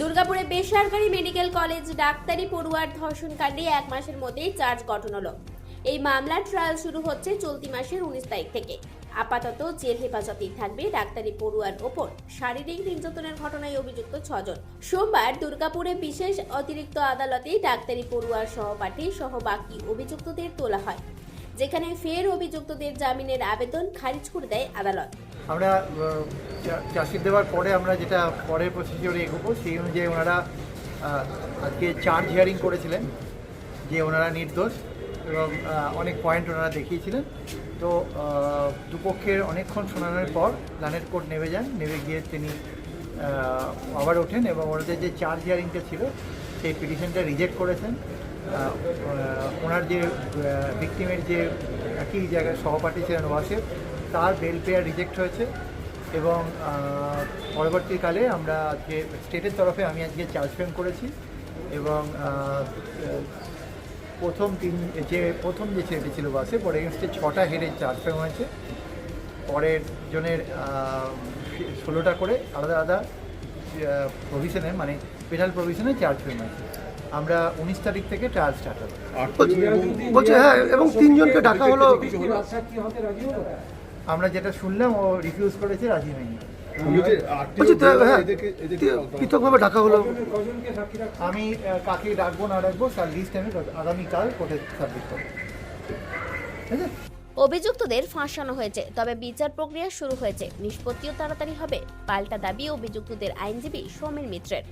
দুর্গাপুরে বেসরকারি medical college ডাক্তারি পড়ুয়ার ধর্ষণ কাণ্ডে এক মাসের মধ্যেই চার্জ গঠন হলো। এই মামলার ট্রায়াল শুরু হচ্ছে চলতি মাসের উনিশ তারিখ থেকে। আপাতত জেল হেফাজতেই থাকবে ডাক্তারি পড়ুয়ার ওপর। শারীরিক নির্যাতনের ঘটনায় অভিযুক্ত ছজন। সোমবার দুর্গাপুরে বিশেষ অতিরিক্ত আদালতে ডাক্তারি পড়ুয়ার সহপাঠী সহ বাকি অভিযুক্তদের তোলা হয়। যেখানে ফের অভিযুক্তদের জামিনের আবেদন খারিজ করে দেয় আদালত। আমরা চার্জশিট দেওয়ার পরে আমরা যেটা পরের প্রসিডিওরে এগোবো, সেই অনুযায়ী ওনারা আজকে চার্জ হিয়ারিং করেছিলেন, যে ওনারা নির্দোষ এবং অনেক পয়েন্ট ওনারা দেখিয়েছিলেন। তো দুপক্ষের অনেকক্ষণ শোনানোর পর প্ল্যানেট কোর্ট নেমে যান, নেমে গিয়ে তিনি আবার ওঠেন এবং ওনাদের যে চার্জ হিয়ারিংটা ছিল, সেই পিটিশনটা রিজেক্ট করেছেন। ওনার যে ভিক্টিমের যে একই জায়গায় সহপাঠী ছিলেন ওয়াসেফ, তার বেল পেয়ার রিজেক্ট হয়েছে এবং পরবর্তীকালে আমরা আজকে স্টেটের তরফে আমি আজকে চার্জ ফ্রেম করেছি এবং প্রথম তিন, যে প্রথম যে ছেলেটি ছিল বাসে পরে এগেনস্টে ছটা হেডের চার্জ ফ্রেম হয়েছে। পরের জনের ষোলোটা করে আলাদা আলাদা প্রভিশনে মানে পেনাল প্রভিশনে চার্জ ফ্রেম আছে আমরা উনিশ তারিখ থেকে ট্রায়াল স্টার্ট হবে। বলছে হ্যাঁ এবং তিনজনকে ডাকা হলো আমরা যেটা শুনলাম ও রিফিউজ করেছে রাজি হয়নি। বলছি তো, হ্যাঁ পৃথকভাবে ডাকা হলো। আমি কাকে ডাকবো না ডাকবো তার লিস্ট আমি আগামীকাল কোর্টে সাবমিট করব। ঠিক আছে? অভিযুক্তদের ফাঁসানো হয়েছে তবে বিচার প্রক্রিয়া শুরু হয়েছে। নিষ্পত্তিও তাড়াতাড়ি হবে। পাল্টা দাবি অভিযুক্তদের আইনজীবী সমীর মিত্রের।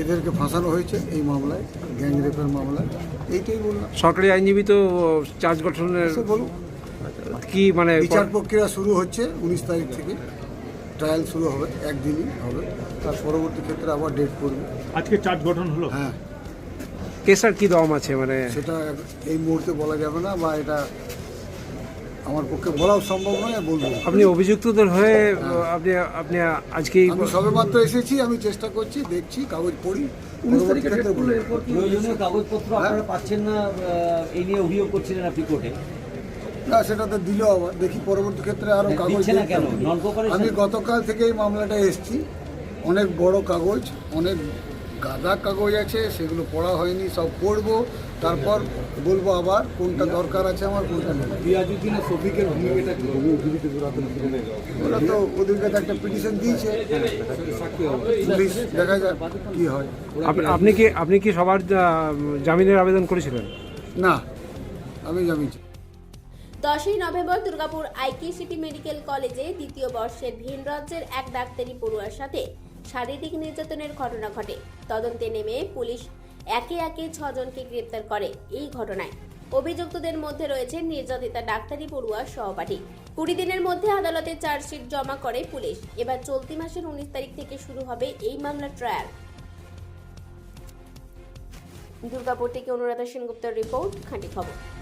এদেরকে ফাঁসানো হয়েছে এই মামলায় গ্যাং রেপের মামলায়। এইটাই বললাম। সরকারি আইনজীবী তো চার্জ গঠনের বলুন কি মানে বিচার প্রক্রিয়া শুরু হচ্ছে উনিশ তারিখ থেকে। ট্রায়াল শুরু হবে একদিনই হবে। তার পরবর্তী ক্ষেত্রে আবার ডেট করবে আজকে চার্জ গঠন হলো? হ্যাঁ। কেসার কি দম আছে মানে? সেটা এই মুহূর্তে বলা যাবে না বা এটা আমার পক্ষে বলাও সম্ভব নয় আর বলব আপনি অভিযুক্তদের হয়ে আপনি আপনি আজকে আমি সবে মাত্র এসেছি আমি চেষ্টা করছি দেখছি কাগজ পড়ি পরবর্তী ক্ষেত্রে বলব। প্রয়োজনীয় কাগজপত্র আপনারা পাচ্ছেন না এই নিয়ে অভিযোগ করছিলেন আপনি কোর্টে না সেটা তো দিল আবার দেখি পরবর্তী ক্ষেত্রে আরও কাগজ না দেখতে কেন? হবে। Non-cooperation? আমি গতকাল থেকে এই মামলাটা এসেছি অনেক বড় কাগজ অনেক গাদা কাগজ আছে সেগুলো পড়া হয়নি সব পড়ব। তারপর বলব আবার কোনটা দরকার আছে আমার কোনটা নেই। ওরা তো ওদের কাছে একটা পিটিশন দিয়েছে। পুলিশ দেখা যাক কি হয়। আপনি কি আপনি কি সবার জামিনের আবেদন করেছিলেন? না আমি জামিন দশই নভেম্বর দুর্গাপুর আইকিসিটি মেডিকেল কলেজে দ্বিতীয় বর্ষের ভিন রাজ্যের এক ডাক্তারি পড়ুয়ার সাথে শারীরিক নির্যাতনের ঘটনা ঘটে। তদন্তে নেমে পুলিশ একে একে ছজনকে গ্রেপ্তার করে এই ঘটনায়। অভিযুক্তদের মধ্যে রয়েছে নির্যাতিতা ডাক্তারি পড়ুয়ার সহপাঠী। কুড়ি দিনের মধ্যে আদালতে চার্জশিট জমা করে পুলিশ। এবার চলতি মাসের উনিশ তারিখ থেকে শুরু হবে এই মামলার ট্রায়াল দুর্গাপুর থেকে অনুরাধা সেনগুপ্তের রিপোর্ট, খাঁটি খবর।